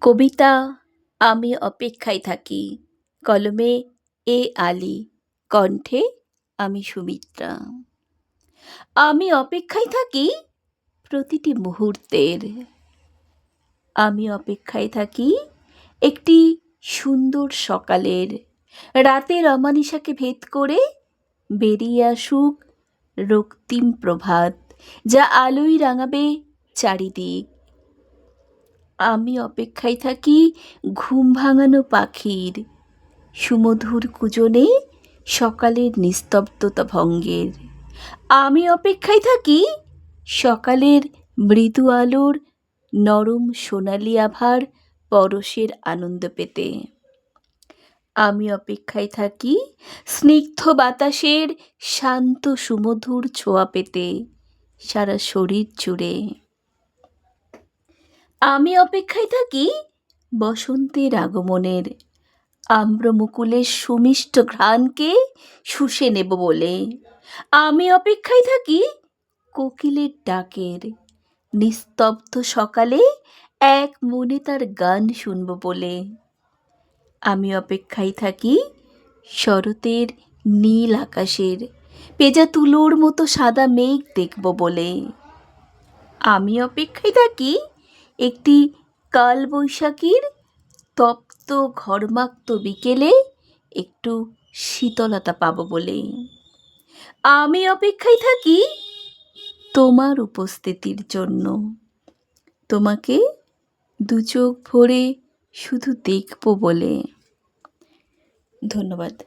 কবিতা, আমি অপেক্ষায় থাকি। কলমে, এ আলি, কণ্ঠে, আমি সুমিত্রা। আমি অপেক্ষায় থাকি প্রতিটি মুহূর্তের। আমি অপেক্ষায় থাকি একটি সুন্দর সকালের। রাতের অমানিসাকে ভেদ করে বেরিয়ে আসুক রক্তিম প্রভাত, যা আলোয় রাঙাবে চারিদিক। আমি অপেক্ষায় থাকি ঘুম ভাঙানো পাখির। সুমধুর কুজনে সকালের নিস্তব্ধতা ভঙ্গের। আমি অপেক্ষায় থাকি সকালের মৃদু আলোর নরম সোনালি আভার পরশের আনন্দ পেতে। আমি অপেক্ষায় থাকি স্নিগ্ধ বাতাসের শান্ত সুমধুর ছোঁয়া পেতে সারা শরীর জুড়ে। আমি অপেক্ষায় থাকি বসন্তের আগমনের। আম্রমুকুলের সুমিষ্ট ঘ্রাণকে শুষে নেব বলে। আমি অপেক্ষায় থাকি কোকিলের ডাকের। নিস্তব্ধ সকালে এক মনে তার গান শুনব বলে। আমি অপেক্ষায় থাকি শরতের নীল আকাশের, পেজা তুলোর মতো সাদা মেঘ দেখব বলে। আমি অপেক্ষায় থাকি একটি কালবৈশাখীর তপ্ত ঘর্মাক্ত বিকেলে একটু শীতলতা পাবো বলে। আমি অপেক্ষায় থাকি তোমার উপস্থিতির জন্য। তোমাকে দু চোখ ভরে শুধু দেখব বলে। ধন্যবাদ।